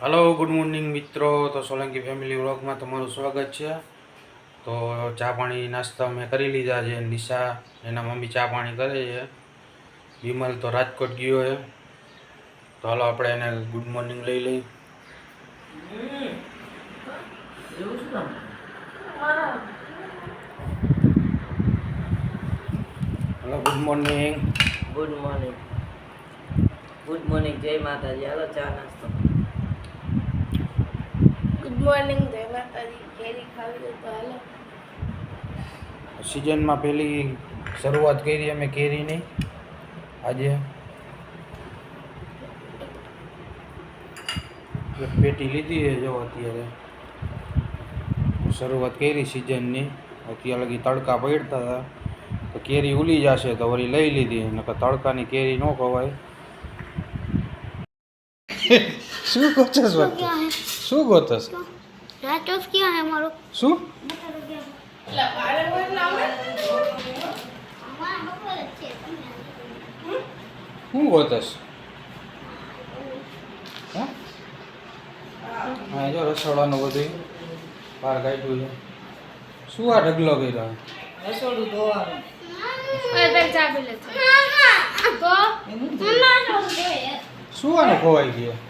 Hello good morning મિત્રો. તો Solanki family વ્લોગમાં તમારું સ્વાગત છે. તો ચા પાણી નાસ્તા અમે કરી લીધા છે, નિશા, એના મમ્મી ચા પાણી કરે છે. વિમલ તો રાજકોટ ગયો છે. તો હાલો આપણે એને ગુડ મોર્નિંગ લઈ લઈ hello good morning good morning good morning Jai Mataji. હાલો ચા નાસ્તો. ગુડ મોર્નિંગ જય માતાજી કેરી ખાવી હોય તો હાલો. સિઝનમાં પહેલી શરૂઆત કરી અમે કેરીની આજે એક પેટી લીધી છે જો અત્યારે. શરૂઆત કરી સિઝનની અત્યારે લગી તડકા પડતા હતા. તો કેરી ઉલી જશે તો વળી લઈ લીધી. નકર તડકાની કેરી ન ખવાય. શું ગોતસ શું ગોતો છે રાત ક્યાં હે મારો શું શું ગોતસ? હા? જો રસોડાનું બધું બહાર કાઢ્યું છે. શું આ ઢગલો કર્યો? રસોડું શું આને ખોવાઈ ગયો?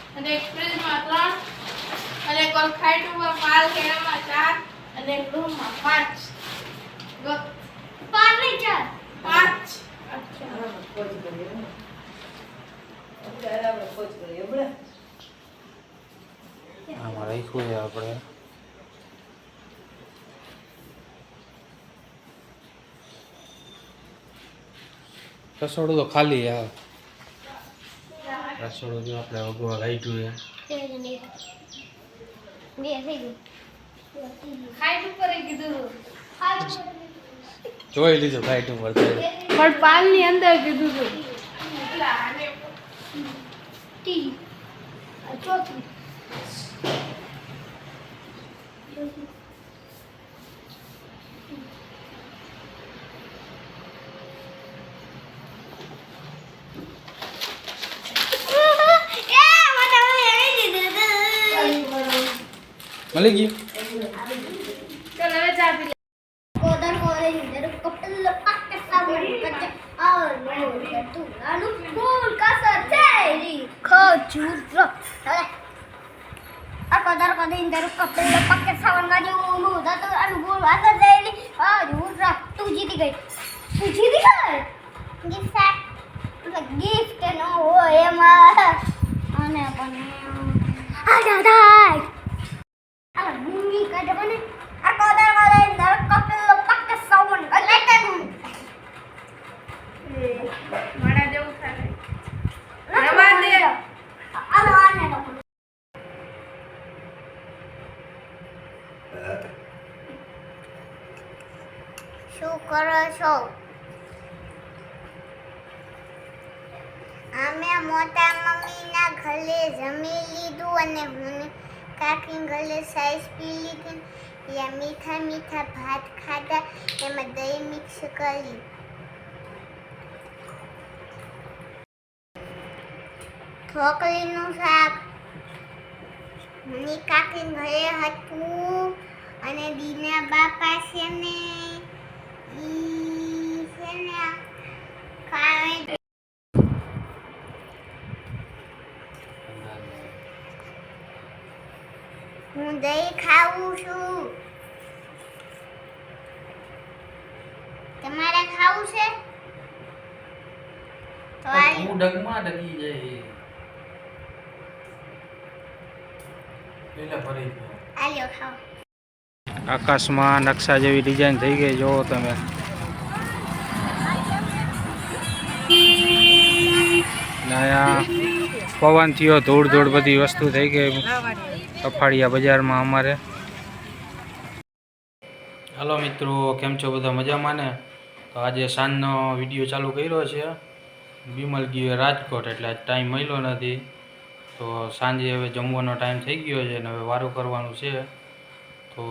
અને એક્સપ્રેસમાં ત્રણ અને કોલખાઈટમાં માલ કેળામાં ચાર અને બ્લૂમાં પાંચ. પાંચ નહીં ચાર. પાંચ. છે આપણે. રસોડું તો ખાલી આવે રસોડો જો આપણે અગવા ગાઈઠું છે. જોઈ લીધું ગાઈઠું પર પણ પાલની અંદર કીધું હતું ચોથી. મળી ગયું ચાલ હવે ચા પી કોદર કોરે ઇધર કપલ પકતા મને આર નો તુરાનું ફૂલ કસર છે ખજૂર આ કોદર કોદર ઇધર કપલ પકતા સાવન જો હું તો આનું ગોલ વાત જઈલી આ જૂર તું જીતી ગઈ. તું જીતી ગઈ? ગિફ્ટ ગિફ્ટ નો હોય એમાં. અને પણ આ દાદા. કરો છો? અમે મોટા મમ્મીના ઘરે જમી લીધું અને હું કાકી ઘરે સાઈઝ પી લીધી યા મીઠા મીઠા ભાત ખાધા, એમાં દહીં મિક્સ કરી ઢોકળીનું શાક. ની કાકી ઘરે હતું અને દીના બાપા છે ને. હું દહીં ખાવું છું. તમારે ખાવું છે? તો આ હું ડગમાં ડગી જાય પેલા ફરી આલ્યો ખાઓ. આકાશમાં નકશા જેવી ડિઝાઇન થઈ ગઈ, જુઓ તમે. પવન થયો, ધૂળ ધૂળ બધી વસ્તુ થઈ ગઈ. કફાળિયા બજારમાં અમારે. હાલો મિત્રો, કેમ છો બધા મજામાં ને? તો આજે સાંજનો વીડિયો ચાલુ કર્યો છે. બિમલ ગયો રાજકોટ, એટલે ટાઈમ મળ્યો નથી. તો સાંજે હવે જમવાનો ટાઈમ થઈ ગયો છે અને હવે વારું કરવાનું છે. તો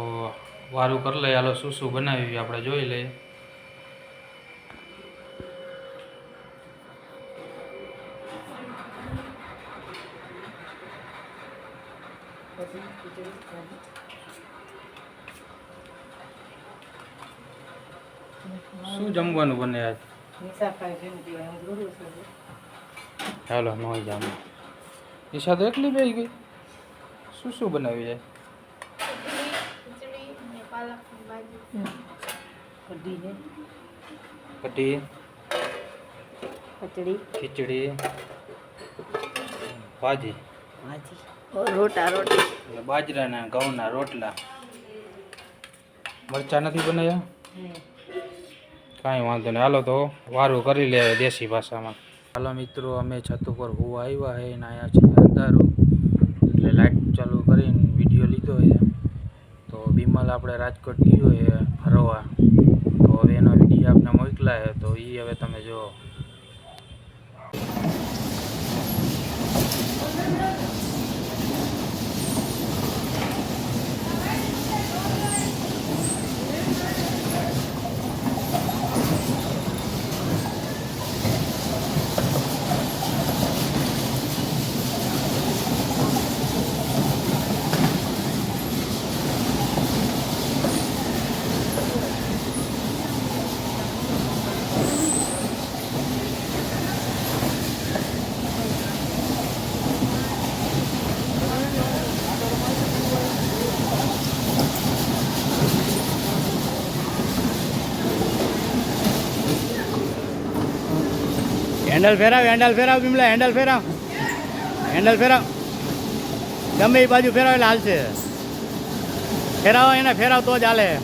વારું કરી લઈએ. હાલો, શું શું બનાવ્યું આપણે જોઈ લઈએ. શું જમવાનું બને આજ? ચાલો નોઈ જામ ઈશા તો એકલી બેસી ગઈ. શું શું બનાવી જાય અને કઢી. ખીચડી. ખીચડી. ભાજી. ભાજી. રોટા રોટી. એટલે બાજરાના ઘઉંના રોટલા. મરચા નથી બનાવ્યા? કાંઈ વાંધો નહીં. હાલો તો વારું કરી લે દેશી ભાષામાં. હાલો મિત્રો અમે છત ઉપર હોવા આવ્યા હે ને અહીંયા છે અંધારું. એટલે લાઇટ ચાલુ કરીને વીડિયો લીધો તો આપણે રાજકોટ ગયું એ ફરવા. તો હવે એનો વીડિયો આપણે મોકલા છે તો એ હવે તમે જુઓ હેન્ડલ ફેરાવ હેન્ડલ ફેરાવ બિમલા હેન્ડલ ફેરાવ. હેન્ડલ ફેરાવ. ગમે એ બાજુ ફેરાવ એટલે હાલશે. ફેરાવો, એને ફેરાવ તો જ હાલે.